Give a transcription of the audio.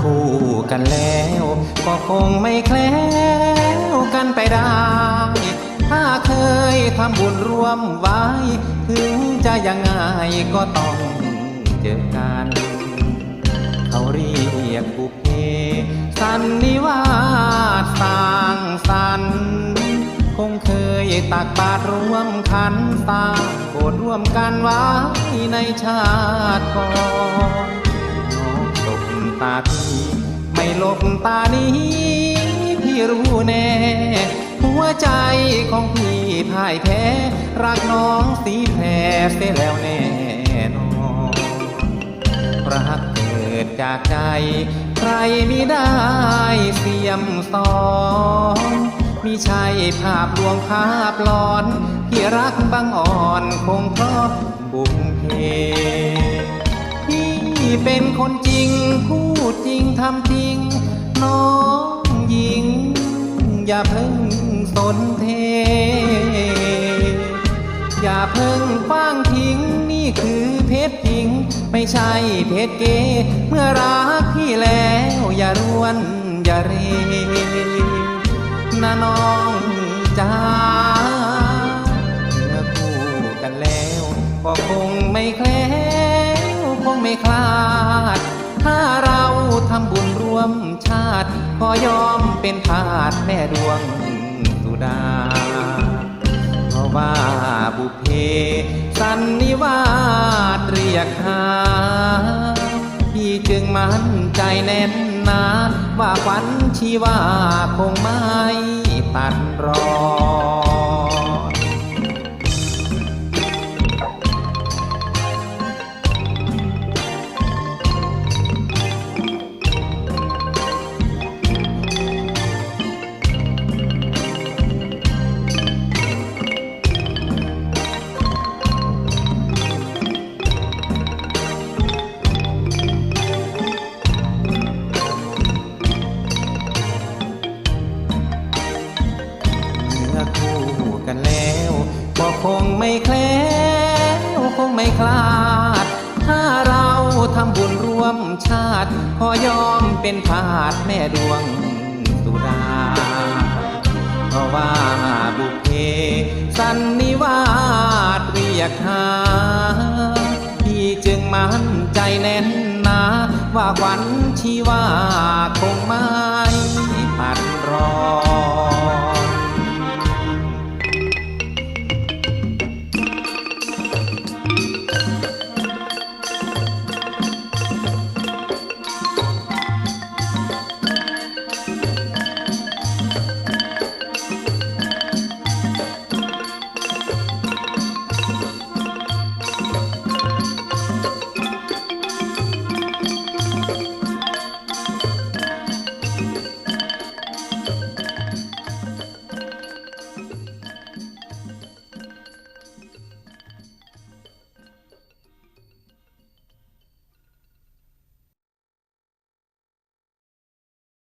คู่กันแล้ว ก็คงไม่แคล้วกันไปได้ ถ้าเคยทำบุญร่วมไว้ ถึงจะยังไงก็ต้องเจอกัน เขาเรียกบุพเพสันนิวาสสร้างสรรคงเคยตักบาตรร่วมขันสร้าโบสถ์ร่วมกันไว้ในชาติก่อน ตาพี่ไม่ลบตานี้ พี่รู้แน่ หัวใจของพี่พ่ายแพ้ รักน้องสีแพรเสียแล้วแน่นอนรักเกิดจากใจ ใครมิได้เสียมสอนมิใช่ภาพลวงภาพหลอนที่รักบังอ่อนคงเพราะบุญเพพี่เป็นคนจริง ดจริงทำจริง น้องหญิง อย่าเพิ่งสนเท อย่าเพิ่งคว้างทิ้งนี่คือเพชรจริง ไม่ใช่เพชรเก เมื่อรักพี่แล้ว อย่ารวนอย่าเรนะน้องจ้าเมื่อคู่กันแล้ว ก็คงไม่แคล้วคงไม่คลาด เราทำบุญร่วมชาติขอยอมเป็นทาสแม่ดวงสุดา เพราะว่าบุพเพ สันนิวาสเรียกหา พี่จึงมั่นใจแน่นหนาว่าฝันชีวาคงไม่ตัดรอ กันแล้วก็คงไม่แคล้วคงไม่คลาด ถ้าเราทำบุญร่วมชาติขอยอมเป็นทาสแม่ดวงสุดาเพราะว่าบุพเพสันนิวาสเรียกหาพี่จึงมั่นใจแน่นหนาว่าวัญชีวาคงม่